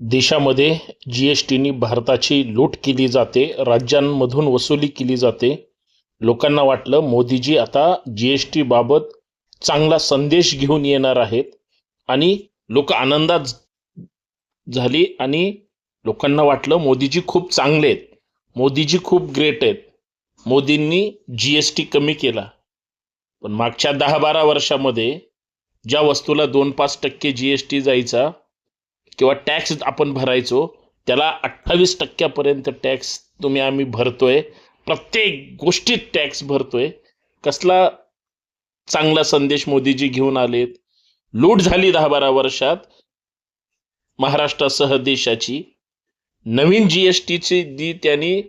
देशामध्ये G S टीनी भारताची लूट केली जाते राज्यांमधून वसुली केली जाते. लोकांना वाटलं मोदीजी आता जी एस टी बाबत चांगला संदेश घेऊन येणार आहेत. आणि लोक आनंदात झाली आणि लोकांना वाटलं मोदीजी खूप चांगले आहेत. मोदीजी खूप ग्रेट आहेत. मोदींनी जी एस टी कमी केला. पण मागच्या दहा बारा वर्षामध्ये ज्या वस्तूला दोन पाच टक्के जी एस टी जायचा किंवा टॅक्स आपण भरायचो त्याला अठ्ठावीस टक्क्यापर्यंत टॅक्स तुम्ही आम्ही भरतोय. प्रत्येक गोष्टीत टॅक्स भरतोय. कसला चांगला संदेश मोदीजी घेऊन आलेत. लूट झाली दहा बारा वर्षात. महाराष्ट्रासह देशाची. नवीन जी एस टीची दी त्यांनी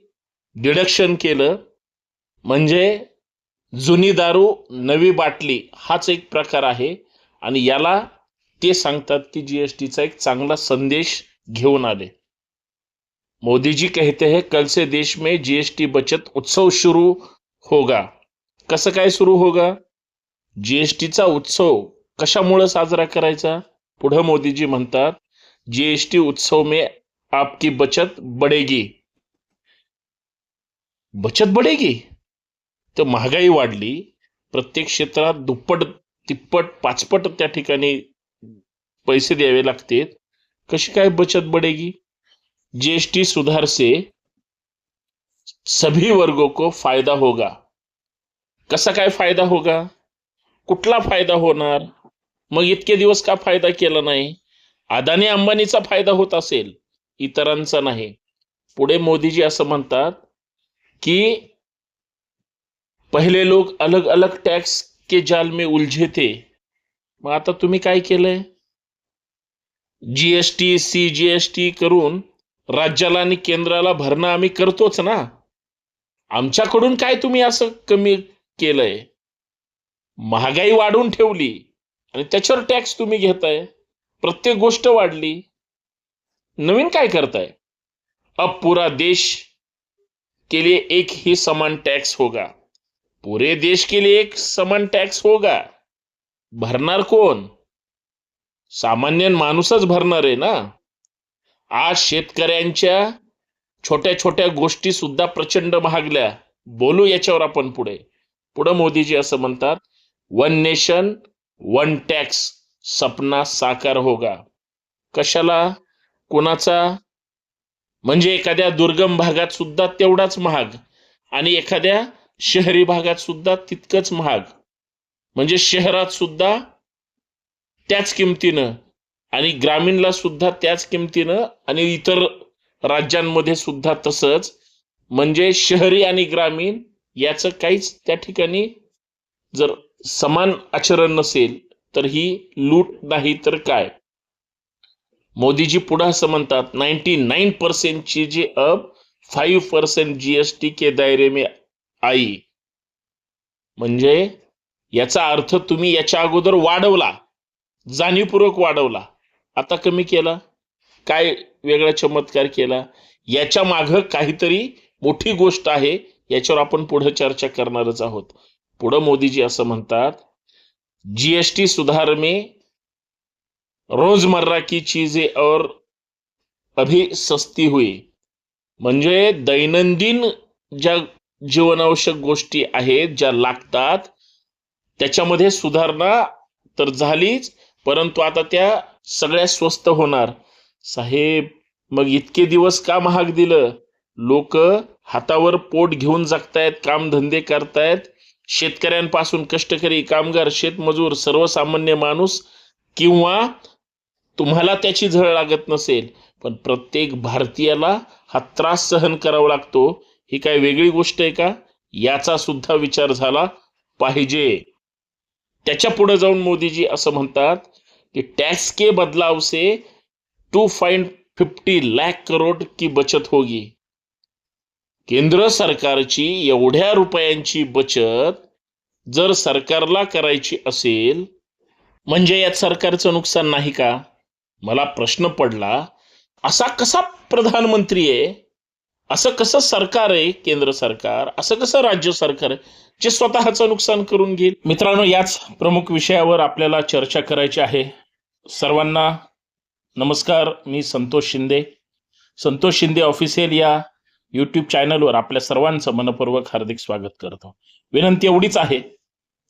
डिडक्शन केलं. म्हणजे जुनी दारू नवी बाटली हाच एक प्रकार आहे. आणि याला ते सांगतात की जीएसटीचा एक चांगला संदेश घेऊन आले. मोदी जी कहते हैं कल से देश में जीएसटी बचत उत्सव शुरू होगा. कसं काय सुरू होगा? जीएसटीचा उत्सव कशामुळे साजरा करायचा? पुढं मोदीजी म्हणतात जीएसटी उत्सव में आपकी बचत बढ़ेगी. बचत बढ़ेगी? तर महागाई वाढली. प्रत्येक क्षेत्रात दुप्पट तिप्पट पाचपट त्या ठिकाणी पैसे द्यावे लागतील कशी काय बचत बढ़ेगी जीएसटी सुधार से सभी वर्गों को फायदा होगा. कसा काय फायदा होगा? कुठला फायदा होणार? मग इतके दिवस का फायदा केला नाही? अदानी अंबानीचा फायदा होत असेल इतरांचा नाही. पुढे मोदीजी असं म्हणतात की पहिले लोक अलग अलग टॅक्स के जाल में उलझे थे. मग आता तुम्ही काय केलंय? जीएसटी सी जीएसटी करून राज्याला आणि केंद्राला भरणं आम्ही करतोच ना. आमच्याकडून काय तुम्ही असं कमी केलंय? महागाई वाढून ठेवली आणि त्याच्यावर टॅक्स तुम्ही घेताय. प्रत्येक गोष्ट वाढली. नवीन काय करताय? अब पूरा देश के लिए एक ही समान टैक्स होगा. पूरे देश के लिए एक समान टॅक्स होगा. भरणार कोण? सामान्य माणूसच भरणार आहे ना? आज शेतकऱ्यांच्या छोट्या छोट्या गोष्टी सुद्धा प्रचंड महागल्या. बोलू याच्यावर आपण पुढे. पुढे मोदीजी असं म्हणतात वन नेशन वन टॅक्स सपना साकार होगा. कशाला? कोणाचा? म्हणजे एखाद्या दुर्गम भागात सुद्धा तेवढाच महाग आणि एखाद्या शहरी भागात सुद्धा तितकंच महाग. म्हणजे शहरात सुद्धा त्याच किमतीनं आणि ग्रामीणला सुद्धा त्याच किमतीनं आणि इतर राज्यांमध्ये सुद्धा तसंच म्हणजे शहरी आणि ग्रामीण याचं काहीच त्या ठिकाणी जर समान आचरण नसेल तर ही लूट नाही तर काय? मोदीजी पुढे असं म्हणतात नाईन्टी नाईन पर्सेंट जी अब फाईव्ह पर्सेंट जीएसटी के दायरे में आई. म्हणजे याचा अर्थ तुम्ही याच्या अगोदर वाढवला. जाणीवपूर्वक वाढवला. आता कमी केला काय वेगळा चमत्कार केला याच्या मागं काहीतरी मोठी गोष्ट आहे याच्यावर आपण पुढे चर्चा करणारच आहोत. पुढं मोदीजी असं म्हणतात जीएसटी सुधार में रोजमर्रा की चीजें और अभी सस्ती हुई म्हणजे दैनंदिन ज्या जीवनावश्यक गोष्टी आहेत ज्या लागतात त्याच्यामध्ये सुधारणा तर झालीच परंतु आता त्या सगळ्या स्वस्त होणार. साहेब मग इतके दिवस का महाग दिलं? लोक हातावर पोट घेऊन जगतायत कामधंदे करतायत. शेतकऱ्यांपासून कष्टकरी कामगार शेतमजूर सर्वसामान्य माणूस किंवा तुम्हाला त्याची झळ लागत नसेल पण प्रत्येक भारतीयाला हा त्रास सहन करावा लागतो. ही काय वेगळी गोष्ट आहे का? याचा सुद्धा विचार झाला पाहिजे. त्याच्या पुढे जाऊन मोदीजी असं म्हणतात कि टैक्स के बदलाव से टू फाइंड फिफ्टी लाख करोड की बचत होगी। केंद्र सरकारची एवढ्या रुपयांची बचत जर सरकारला करायची असेल म्हणजे यात सरकारचं नुकसान नाही का? मला प्रश्न पडला असा कसा प्रधानमंत्री आहे? असं कसं सरकार आहे केंद्र सरकार? असं कसं राज्य सरकार आहे जे स्वतःचं नुकसान करून घेईल? मित्रांनो याच प्रमुख विषयावर आपल्याला चर्चा करायची आहे. सर्वांना नमस्कार मी संतोष शिंदे. संतोष शिंदे ऑफिशियल या यूट्यूब चॅनलवर आपल्या सर्वांचं मनपूर्वक हार्दिक स्वागत करतो. विनंती एवढीच आहे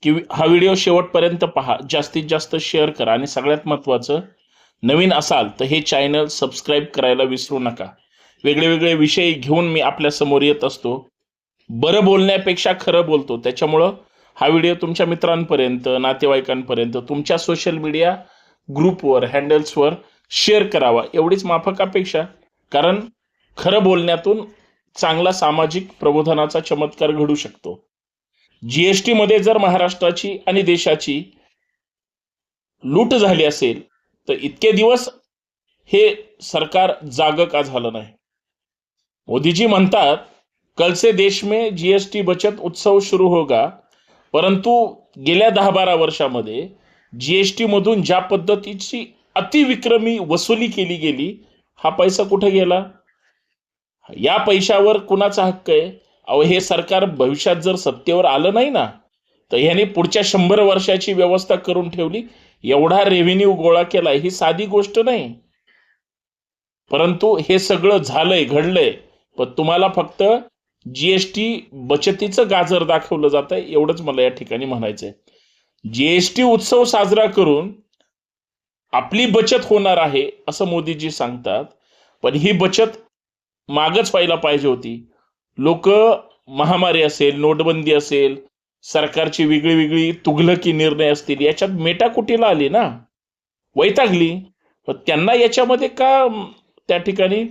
की हा व्हिडिओ शेवटपर्यंत पहा. जास्तीत जास्त शेअर करा आणि सगळ्यात महत्त्वाचं नवीन असाल तर हे चॅनल सबस्क्राईब करायला विसरू नका. वेगळे वेगळे विषय घेऊन मी आपल्यासमोर येत असतो. बरं बोलण्यापेक्षा खरं बोलतो. त्याच्यामुळं हा व्हिडिओ तुमच्या मित्रांपर्यंत नातेवाईकांपर्यंत तुमच्या सोशल मीडिया ग्रुपवर हँडल्सवर शेअर करावा. एवढीच माफक अपेक्षा. कारण खरं बोलण्यातून चांगला सामाजिक प्रबोधनाचा चमत्कार घडू शकतो. जीएसटी मध्ये जर महाराष्ट्राची आणि देशाची लूट झाली असेल तर इतके दिवस हे सरकार जाग का झालं नाही? मोदीजी म्हणतात कल से देश में जीएसटी बचत उत्सव सुरू होगा. परंतु गेल्या दहा बारा वर्षामध्ये जीएसटी मधून ज्या पद्धतीची अतिविक्रमी वसुली केली गेली हा पैसा कुठे गेला? या पैशावर कुणाचा हक्क आहे? अहो हे सरकार भविष्यात जर सत्तेवर आलं नाही ना तर ह्याने पुढच्या शंभर वर्षाची व्यवस्था करून ठेवली. एवढा रेव्हेन्यू गोळा केला ही साधी गोष्ट नाही. परंतु हे सगळं झालंय घडलंय. पण तुम्हाला फक्त जीएसटी बचतीचं गाजर दाखवलं जात आहे एवढंच मला या ठिकाणी म्हणायचंय. जीएसटी उत्सव साजरा करून आपली बचत होणार आहे असं मोदीजी सांगतात. पण ही बचत मागच व्हायला पाहिजे होती. लोक महामारी असेल नोटबंदी असेल सरकारची वेगळी वेगळी तुघलकी निर्णय असतील याच्यात मेटाकुटीला आली ना? वैतागली. त्यांना याच्यामध्ये का त्या ठिकाणी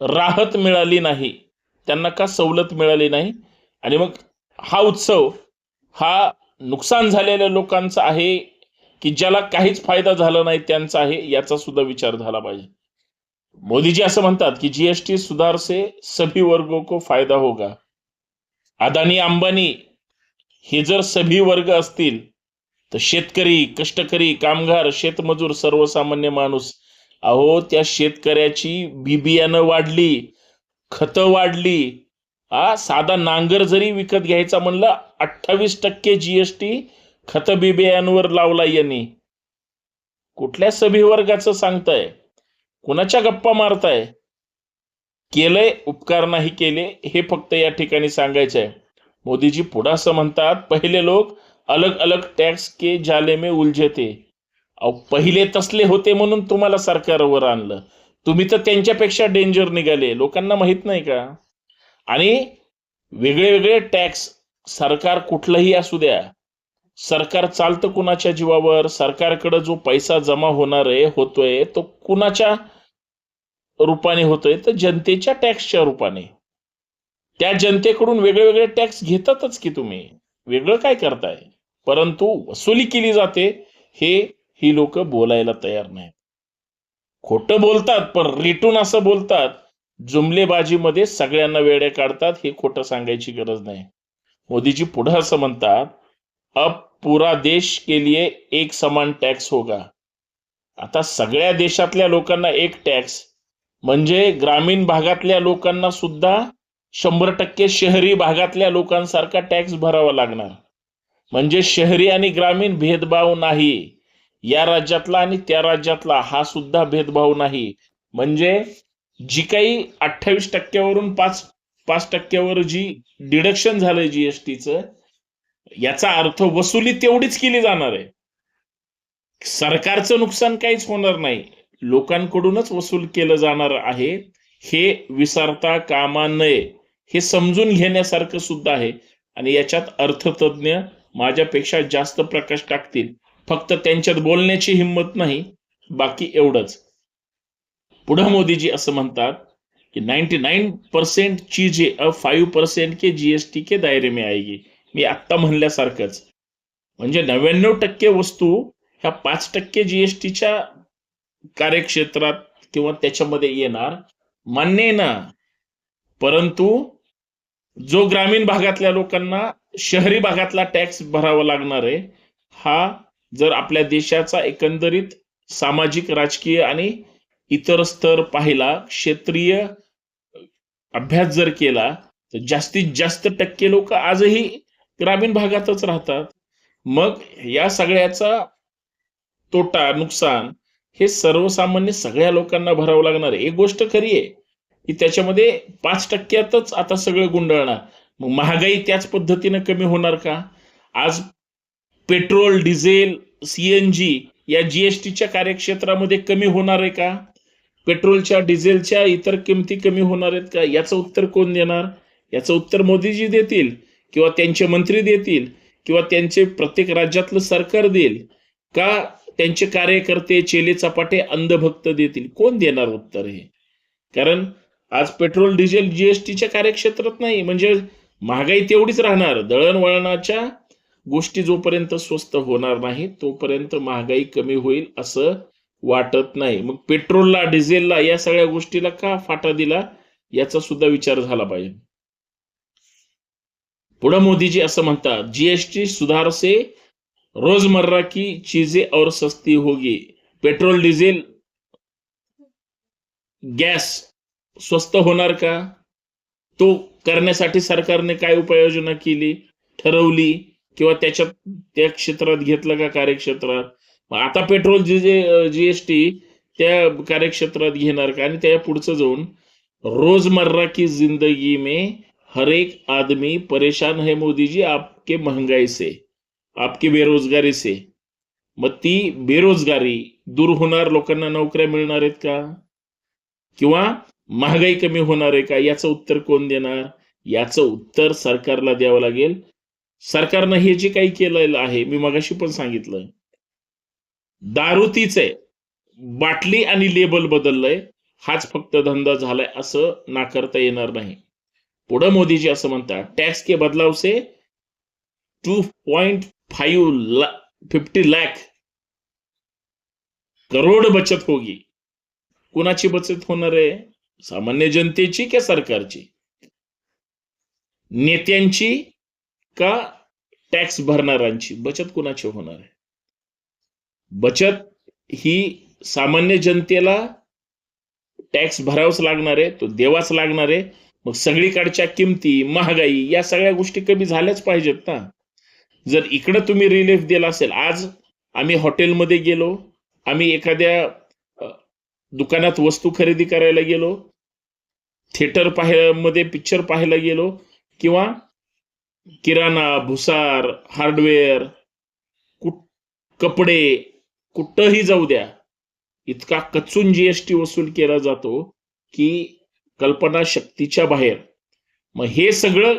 राहत मिळाली नाही? त्यांना का सवलत मिळाली नाही? आणि मग हा उत्सव हा नुकसान झालेल्या लोकांचं आहे की ज्याला काहीच फायदा झाला नाही त्यांचा आहे याचा सुद्धा विचार झाला पाहिजे. मोदीजी असं म्हणतात की जीएसटी सुधार से सभी वर्गों को फायदा होगा. अदानी अंबानी हे जर सभी वर्ग असतील तर शेतकरी कष्टकरी कामगार शेतमजूर सर्वसामान्य माणूस अहो त्या शेतकऱ्याची बी बियाणं वाढली खतं वाढली हा साधा नांगर जरी विकत घ्यायचा म्हणलं अठ्ठावीस टक्के जीएसटी खत बिबियांवर लावला यांनी. कुठल्या सभी वर्गाचं सांगताय? कुणाच्या गप्पा मारताय? केलंय उपकार नाही केले हे फक्त या ठिकाणी सांगायचं आहे मोदीजी पुढं असं म्हणतात पहिले लोक अलग अलग टॅक्स के जाले में उलझे ते अहो पहिले तसले होते म्हणून तुम्हाला सरकारवर आणलं. तुम्ही तर त्यांच्यापेक्षा डेंजर निघाले. लोकांना माहीत नाही का? आणि वेगळे वेगळे टॅक्स सरकार कुठलंही असू द्या सरकार चालतं कुणाच्या जीवावर सरकारकडे जो पैसा जमा होणार आहे होतोय तो कुणाच्या रूपाने होतोय? तर जनतेच्या टॅक्सच्या रूपाने. त्या जनतेकडून वेगळे वेगळे टॅक्स घेतातच की तुम्ही. वेगळं काय करताय? परंतु वसुली केली जाते हे ही लोक बोलायला तयार नाहीत. खोटं बोलतात पण रिटून असं बोलतात जुमलेबाजीमध्ये सगळ्यांना वेड्या काढतात हे खोटं सांगायची गरज नाही. मोदीजी पुढे असं म्हणतात अब पुरा देश के लिए एक समान टॅक्स होगा. आता सगळ्या देशातल्या लोकांना एक टॅक्स म्हणजे ग्रामीण भागातल्या लोकांना सुद्धा शंभर टक्के शहरी भागातल्या लोकांसारखा टॅक्स भरावा लागणार. म्हणजे शहरी आणि ग्रामीण भेदभाव नाही. या राज्यातला आणि त्या राज्यातला हा सुद्धा भेदभाव नाही. म्हणजे जी काही अठ्ठावीस टक्क्यावरून पाच पाच टक्क्यावर जी डिडक्शन झालंय जीएसटीचं याचा अर्थ वसुली तेवढीच केली जाणार आहे. सरकारचं नुकसान काहीच होणार नाही. लोकांकडूनच वसूल केलं जाणार आहे. हे विसरता कामा नये. हे समजून घेण्यासारखं सुद्धा आहे. आणि याच्यात अर्थतज्ञ माझ्यापेक्षा जास्त प्रकाश टाकतील. फक्त त्यांच्यात बोलण्याची हिंमत नाही. बाकी एवढंच. पुढं मोदीजी असं म्हणतात कि 99 परसेंट चीजें अब फाइव परसेंट के जीएसटी के दायरे में आएगी. मी आत्ता म्हणल्यासारखंच. म्हणजे नव्याण्णव टक्के वस्तू ह्या पाच टक्के जीएसटीच्या कार्यक्षेत्रात किंवा त्याच्यामध्ये येणार. मान्य आहे ना? परंतु जो ग्रामीण भागातल्या लोकांना शहरी भागातला टॅक्स भरावा लागणार आहे हा जर आपल्या देशाचा एकंदरीत सामाजिक राजकीय आणि इतर स्तर पाहिला क्षेत्रीय अभ्यास जर केला तर जास्तीत जास्त टक्के लोक आजही ग्रामीण भागातच राहतात. मग या सगळ्याचा तोटा नुकसान हे सर्वसामान्य सगळ्या लोकांना भरावं लागणार. आहे एक गोष्ट खरी आहे की त्याच्यामध्ये पाच टक्क्यातच आता सगळं गुंडळणार. मग महागाई त्याच पद्धतीनं कमी होणार का? आज पेट्रोल डिझेल सीएनजी या जीएसटीच्या कार्यक्षेत्रामध्ये कमी होणार आहे का? पेट्रोलच्या डिझेलच्या इतर किमती कमी होणार आहेत का? याचं उत्तर कोण देणार? याचं उत्तर मोदीजी देतील किंवा त्यांचे मंत्री देतील किंवा त्यांचे प्रत्येक राज्यातलं सरकार देईल का त्यांचे कार्यकर्ते चेले चपाटे अंधभक्त देतील? कोण देणार उत्तर हे? कारण आज पेट्रोल डिझेल जीएसटीच्या कार्यक्षेत्रात नाही म्हणजे महागाई तेवढीच राहणार. दळणवळणाच्या गोष्टी जोपर्यंत स्वस्त होणार नाही तोपर्यंत महागाई कमी होईल असं वाटत नाही. मग पेट्रोलला डिझेलला या सगळ्या गोष्टीला का फाटा दिला? याचा सुद्धा विचार झाला पाहिजे. पुढे मोदीजी असं म्हणतात जीएसटी सुधार से रोजमर्रा की चीजें और सस्ती होगी. पेट्रोल डिझेल गॅस स्वस्त होणार का? तो करण्यासाठी सरकारने काय उपाययोजना केली ठरवली किंवा त्याच्यात त्या क्षेत्रात घेतलं का कार्यक्षेत्रात? मग आता पेट्रोल जी जे जीएसटी त्या कार्यक्षेत्रात घेणार का? आणि त्या पुढचं जाऊन रोजमर्रा की जिंदगी में हर एक आदमी परेशान है मोदी जी आपके महंगाई से आपकी बेरोजगारी से. मग ती बेरोजगारी दूर होणार लोकांना नोकऱ्या मिळणार आहेत का? किंवा महागाई कमी होणार आहे का? याचं उत्तर कोण देणार? याचं उत्तर सरकारला द्यावं लागेल. सरकारनं हे जे काही केलेलं आहे मी मगाशी पण सांगितलं दारू तीच आहे बाटली आणि लेबल बदललंय हाच फक्त धंदा झालाय असं नाकारता येणार नाही. पुढं मोदीजी असं म्हणतात टॅक्स के बदलाव से two point five fifty lakh crore बचत होगी. कुणाची बचत होणार आहे? सामान्य जनतेची की सरकारची? नेत्यांची का टॅक्स भरणाऱ्यांची? बचत कुणाची होणार आहे? बचत ही सामान्य जनतेला टॅक्स भरावाच लागणार आहे तो देवाच लागणार आहे. मग सगळीकडच्या किमती महागाई या सगळ्या गोष्टी कमी झाल्याच पाहिजेत ना. जर इकडं तुम्ही रिलीफ दिला असेल आज आम्ही हॉटेलमध्ये गेलो आम्ही एखाद्या दुकानात वस्तू खरेदी करायला गेलो थिएटर पाहायमध्ये पिक्चर पाहायला गेलो किंवा किराणा भुसार हार्डवेअर कुठ कपडे कुठंही जाऊ द्या इतका कचून जीएसटी वसूल केला जातो की कल्पना शक्तीच्या बाहेर. मग हे सगळं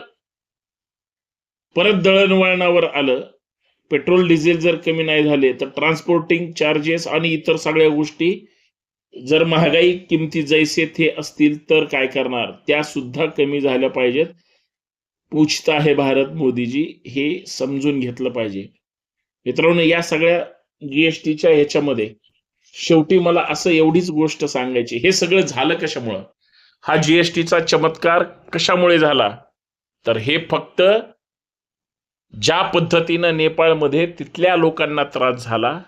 परत दळणवळणावर आलं पेट्रोल डिझेल जर कमी नाही झाले तर ट्रान्सपोर्टिंग चार्जेस आणि इतर सगळ्या गोष्टी जर महागाई किमती जैसे थे असतील तर काय करणार? त्या सुद्धा कमी झाल्या पाहिजेत. पूछता है भारत मोदीजी हे समजून घेतलं पाहिजे. मित्रांनो या सगळ्या जीएसटीच्या ह्याच्यामध्ये. शेवटी मला असं एवढीच गोष्ट सांगायची. हे सगळं झालं कशामुळं? हा जीएसटीचा चमत्कार कशामुळे झाला? तर हे फक्त ज्या पद्धतीनं नेपाळमध्ये तिथल्या लोकांना त्रास झाला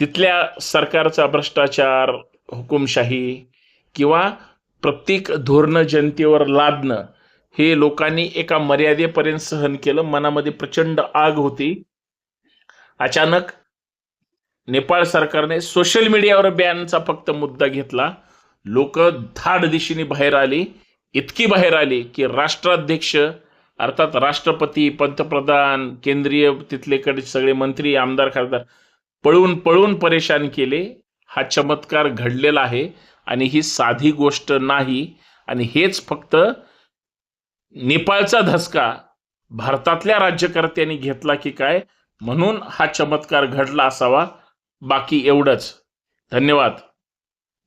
तिथल्या सरकारचा भ्रष्टाचार हुकुमशाही किंवा प्रत्येक धोरणं जनतेवर लादणं हे लोकांनी एका मर्यादेपर्यंत सहन केलं. मनामध्ये प्रचंड आग होती. अचानक नेपाळ सरकारने सोशल मीडियावर बॅनचा फक्त मुद्दा घेतला. लोक धाड दिशेने बाहेर आली. इतकी बाहेर आली की राष्ट्राध्यक्ष अर्थात राष्ट्रपती पंतप्रधान केंद्रीय तिथलेकडे सगळे मंत्री आमदार खासदार पळून पळून परेशान केले. हा चमत्कार घडलेला आहे आणि ही साधी गोष्ट नाही. आणि हेच फक्त नेपाळचा धसका भारतातल्या राज्यकर्त्यांनी घेतला की काय? म्हणून हा चमत्कार घडला असावा. बाकी एवढंच. धन्यवाद.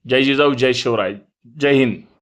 जय जिजाऊ जय शिवराय. जय हिंद.